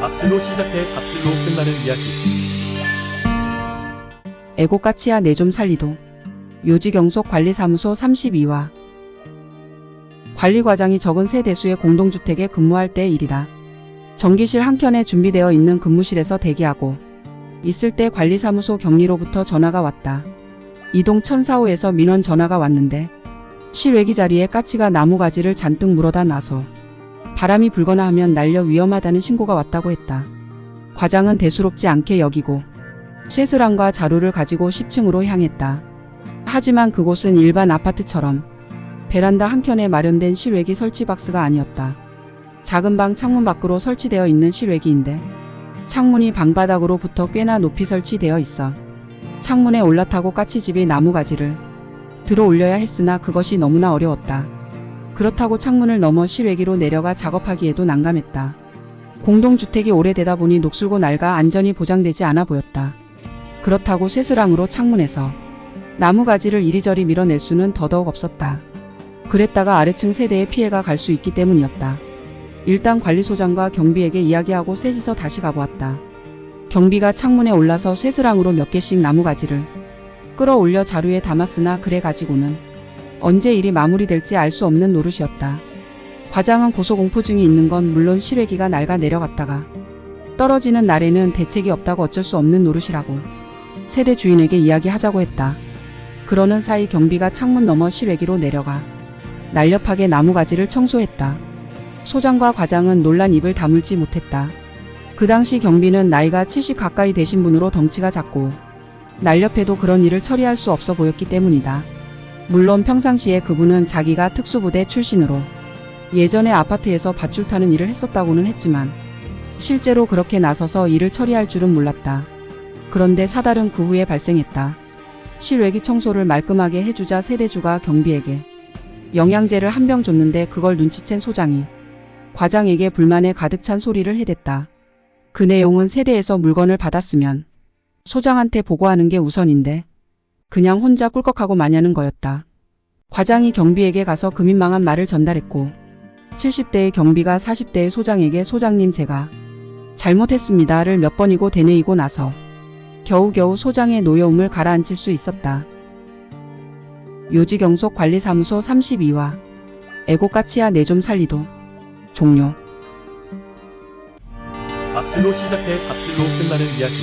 갑질로 시작해 갑질로 끝나는 이야기. 애고까치야 내 좀 살리도. 요지경속 관리사무소 32화. 관리과장이 적은 세 대수의 공동주택에 근무할 때의 일이다. 전기실 한켠에 준비되어 있는 근무실에서 대기하고 있을 때 관리사무소 격리로부터 전화가 왔다. 이동 1004호에서 민원 전화가 왔는데 실외기 자리에 까치가 나무가지를 잔뜩 물어다 놔서 바람이 불거나 하면 날려 위험하다는 신고가 왔다고 했다. 과장은 대수롭지 않게 여기고 쇠스랑과 자루를 가지고 10층으로 향했다. 하지만 그곳은 일반 아파트처럼 베란다 한켠에 마련된 실외기 설치 박스가 아니었다. 작은 방 창문 밖으로 설치되어 있는 실외기인데 창문이 방바닥으로부터 꽤나 높이 설치되어 있어 창문에 올라타고 까치집이 나무가지를 들어 올려야 했으나 그것이 너무나 어려웠다. 그렇다고 창문을 넘어 실외기로 내려가 작업하기에도 난감했다. 공동주택이 오래되다 보니 녹슬고 낡아 안전이 보장되지 않아 보였다. 그렇다고 쇠스랑으로 창문에서 나무가지를 이리저리 밀어낼 수는 더더욱 없었다. 그랬다가 아래층 세대에 피해가 갈 수 있기 때문이었다. 일단 관리소장과 경비에게 이야기하고 셋이서 다시 가보았다. 경비가 창문에 올라서 쇠스랑으로 몇 개씩 나무가지를 끌어올려 자루에 담았으나 그래 가지고는 언제 일이 마무리될지 알 수 없는 노릇이었다. 과장은 고소공포증이 있는 건 물론 실외기가 낡아 내려갔다가 떨어지는 날에는 대책이 없다고 어쩔 수 없는 노릇이라고 세대 주인에게 이야기하자고 했다. 그러는 사이 경비가 창문 너머 실외기로 내려가 날렵하게 나무가지를 청소했다. 소장과 과장은 놀란 입을 다물지 못했다. 그 당시 경비는 나이가 70 가까이 되신 분으로 덩치가 작고 날렵해도 그런 일을 처리할 수 없어 보였기 때문이다. 물론 평상시에 그분은 자기가 특수부대 출신으로 예전에 아파트에서 밧줄 타는 일을 했었다고는 했지만 실제로 그렇게 나서서 일을 처리할 줄은 몰랐다. 그런데 사달은 그 후에 발생했다. 실외기 청소를 말끔하게 해주자 세대주가 경비에게 영양제를 한 병 줬는데 그걸 눈치챈 소장이 과장에게 불만에 가득 찬 소리를 해댔다. 그 내용은 세대에서 물건을 받았으면 소장한테 보고하는 게 우선인데 그냥 혼자 꿀꺽하고 마냐는 거였다. 과장이 경비에게 가서 그 민망한 말을 전달했고 70대의 경비가 40대의 소장에게 소장님 제가 잘못했습니다를 몇 번이고 되뇌이고 나서 겨우겨우 소장의 노여움을 가라앉힐 수 있었다. 요지경속 관리사무소 32화 애고까치야 내 좀 살리도 종료 갑질로 시작해 갑질로 끝나는 이야기.